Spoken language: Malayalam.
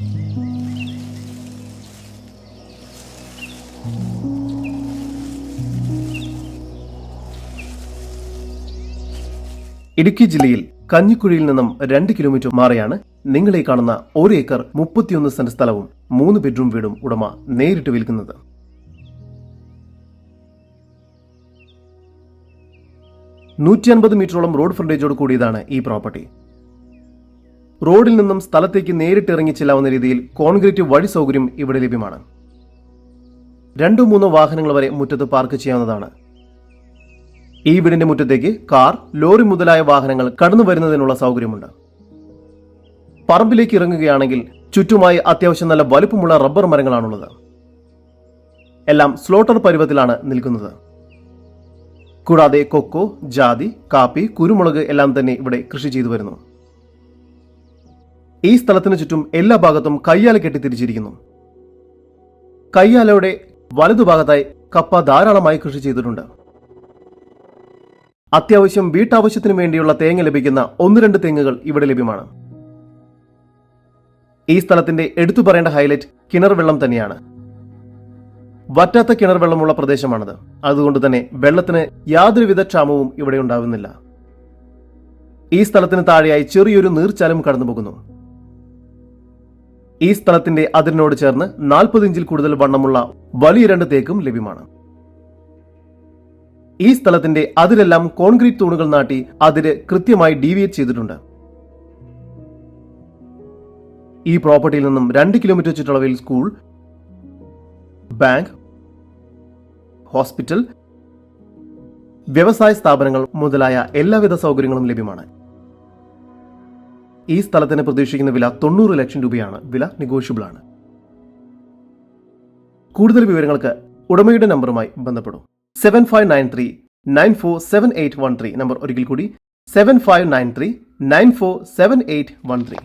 ഇടുക്കി ജില്ലയിൽ കഞ്ഞിക്കുഴിയിൽ നിന്നും രണ്ട് കിലോമീറ്റർ മാറിയാണ് നിങ്ങളെ കാണുന്ന ഒരു ഏക്കർ മുപ്പത്തിയൊന്ന് സെന്റ് സ്ഥലവും മൂന്ന് ബെഡ്റൂം വീടും ഉടമ നേരിട്ട് വിൽക്കുന്നത്. നൂറ്റി അൻപത് മീറ്ററോളം റോഡ് ഫ്രണ്ടേജോട് കൂടിയതാണ് ഈ പ്രോപ്പർട്ടി. റോഡിൽ നിന്നും സ്ഥലത്തേക്ക് നേരിട്ട് ഇറങ്ങി ചെല്ലാവുന്ന രീതിയിൽ കോൺക്രീറ്റ് വഴി സൗകര്യം ഇവിടെ ലഭ്യമാണ്. രണ്ടോ മൂന്നോ വാഹനങ്ങൾ വരെ മുറ്റത്ത് പാർക്ക് ചെയ്യാവുന്നതാണ്. ഈ വീടിന്റെ മുറ്റത്തേക്ക് കാർ ലോറി മുതലായ വാഹനങ്ങൾ കടന്നു വരുന്നതിനുള്ള സൗകര്യമുണ്ട്. പറമ്പിലേക്ക് ഇറങ്ങുകയാണെങ്കിൽ ചുറ്റുമായി അത്യാവശ്യം നല്ല വലുപ്പമുള്ള റബ്ബർ മരങ്ങളാണുള്ളത്. എല്ലാം സ്ലോട്ടർ പരുവത്തിലാണ് നിൽക്കുന്നത്. കൂടാതെ കൊക്കോ ജാതി കാപ്പി കുരുമുളക് എല്ലാം തന്നെ ഇവിടെ കൃഷി ചെയ്തു വരുന്നു. ഈ സ്ഥലത്തിന് ചുറ്റും എല്ലാ ഭാഗത്തും കയ്യാല കെട്ടി തിരിച്ചിരിക്കുന്നു കയ്യാലയുടെ വലതുഭാഗത്തായി കപ്പ ധാരാളമായി കൃഷി ചെയ്തിട്ടുണ്ട്. അത്യാവശ്യം വീട്ടാവശ്യത്തിനു വേണ്ടിയുള്ള തേങ്ങ ലഭിക്കുന്ന ഒന്ന് രണ്ട് തെങ്ങുകൾ ഇവിടെ ലഭ്യമാണ്. ഈ സ്ഥലത്തിന്റെ എടുത്തു പറയേണ്ട ഹൈലൈറ്റ് കിണർ വെള്ളം തന്നെയാണ്. വറ്റാത്ത കിണർ വെള്ളമുള്ള പ്രദേശമാണത്. അതുകൊണ്ട് തന്നെ വെള്ളത്തിന് യാതൊരുവിധ ക്ഷാമവും ഇവിടെ ഉണ്ടാകുന്നില്ല. ഈ സ്ഥലത്തിന് താഴെയായി ചെറിയൊരു നീർച്ചാലും കടന്നു പോകുന്നു ഈ സ്ഥലത്തിന്റെ അതിരിനോട് ചേർന്ന് നാൽപ്പത് ഇഞ്ചിൽ കൂടുതൽ വണ്ണമുള്ള വലിയ രണ്ട് തേക്കും ലഭ്യമാണ്. ഈ സ്ഥലത്തിന്റെ അതിരെല്ലാം കോൺക്രീറ്റ് തൂണുകൾ നാട്ടി അതിര് കൃത്യമായി ഡീവിയേറ്റ് ചെയ്തിട്ടുണ്ട്. ഈ പ്രോപ്പർട്ടിയിൽ നിന്നും രണ്ട് കിലോമീറ്റർ ചുറ്റളവിൽ സ്കൂൾ ബാങ്ക് ഹോസ്പിറ്റൽ വ്യവസായ സ്ഥാപനങ്ങൾ മുതലായ എല്ലാവിധ സൗകര്യങ്ങളും ലഭ്യമാണ്. ഈ സ്ഥലത്തിന് പ്രതീക്ഷിക്കുന്ന വില തൊണ്ണൂറ് ലക്ഷം രൂപയാണ്. വില നെഗോഷ്യബിൾ ആണ്. കൂടുതൽ വിവരങ്ങൾക്ക് ഉടമയുടെ നമ്പറുമായി ബന്ധപ്പെടും. Seven five nine three nine four seven eight one three number ഒരിക്കൽ കൂടി. Seven five nine three nine four seven eight one three